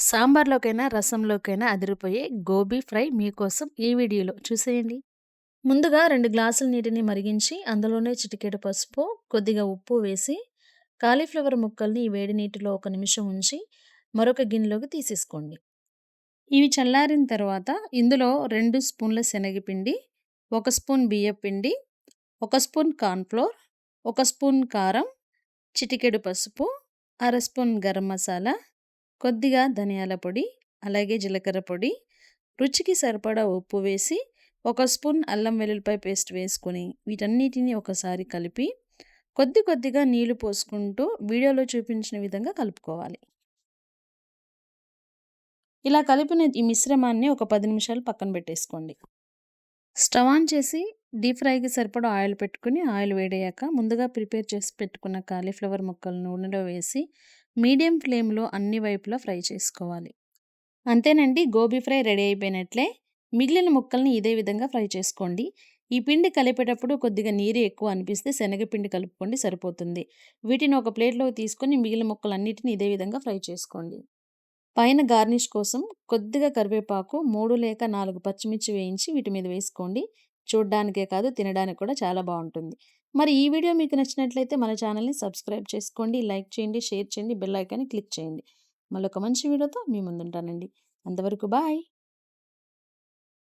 సాంబార్లోకైనా రసంలోకైనా అదిరిపోయే గోబీ ఫ్రై మీకోసం ఈ వీడియోలో చూసేయండి. ముందుగా రెండు గ్లాసుల నీటిని మరిగించి అందులోనే చిటికెడు పసుపు కొద్దిగా ఉప్పు వేసి కాలీఫ్లవర్ ముక్కల్ని వేడి నీటిలో ఒక నిమిషం ఉంచి మరొక గిన్నెలోకి తీసేసుకోండి. ఇవి చల్లారిన తర్వాత ఇందులో రెండు స్పూన్ల శనగపిండి ఒక స్పూన్ బియ్యం పిండి ఒక స్పూన్ కార్న్ఫ్లోర్ ఒక స్పూన్ కారం చిటికెడు పసుపు అర స్పూన్ గరం మసాలా కొద్దిగా ధనియాల పొడి అలాగే జీలకర్ర పొడి రుచికి సరిపడా ఉప్పు వేసి ఒక స్పూన్ అల్లం వెల్లుల్లిపాయ పేస్ట్ వేసుకొని వీటన్నిటిని ఒకసారి కలిపి కొద్ది కొద్దిగా నీళ్ళు పోసుకుంటూ వీడియోలో చూపించిన విధంగా కలుపుకోవాలి. ఇలా కలిపిన ఈ మిశ్రమాన్ని ఒక పది నిమిషాలు పక్కన పెట్టేసుకోండి. స్టవ్ ఆన్ చేసి డీప్ ఫ్రైకి సరిపడా ఆయిల్ పెట్టుకుని ఆయిల్ వేడయ్యాక ముందుగా ప్రిపేర్ చేసి పెట్టుకున్న కాలీఫ్లవర్ ముక్కలను నూనెలో వేసి మీడియం ఫ్లేమ్లో అన్ని వైపులా ఫ్రై చేసుకోవాలి. అంతేనండి గోబీ ఫ్రై రెడీ అయిపోయినట్లే. మిగిలిన ముక్కల్ని ఇదే విధంగా ఫ్రై చేసుకోండి. ఈ పిండి కలిపేటప్పుడు కొద్దిగా నీరు ఎక్కువ అనిపిస్తే శనగపిండి కలుపుకోండి సరిపోతుంది. వీటిని ఒక ప్లేట్లో తీసుకొని మిగిలిన ముక్కలన్నిటిని ఇదే విధంగా ఫ్రై చేసుకోండి. పైన గార్నిష్ కోసం కొద్దిగా కరివేపాకు మూడు లేక నాలుగు పచ్చిమిర్చి వేయించి వీటి మీద వేసుకోండి. చూడ్డానికే కాదు తినడానికి కూడా చాలా బాగుంటుంది. మరి ఈ వీడియో మీకు నచ్చినట్లయితే మన ఛానల్ని సబ్స్క్రైబ్ చేసుకోండి లైక్ చేయండి షేర్ చేయండి బెల్ ఐకాన్ని క్లిక్ చేయండి. మళ్ళీ ఒక మంచి వీడియోతో మీ ముందుంటానండి. అంతవరకు బాయ్!